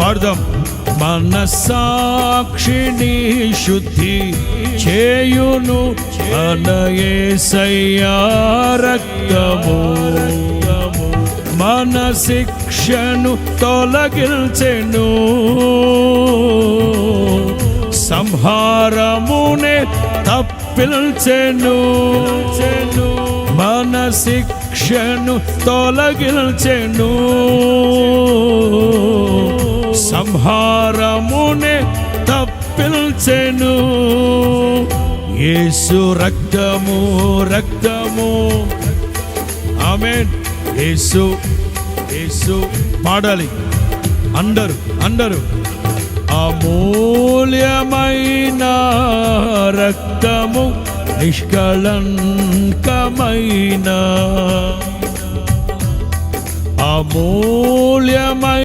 పాడదాం. మనసాక్షిని శుద్ధి చేయును అనయేసయ్యా రక్తము. మన శిక్షను తొలగిల్చెను సంహారమునే తప్పిల్చెను మన శిక్షను తొలగిల్చెను భారమునే తప్పిల్చెను యేసు రక్తము రక్తము. ఆమెన్. యేసు యేసు. పాడాలి. అందరు అందరు. అమూల్యమైన రక్తము నిష్కళంకమైన. అమూల్యమైన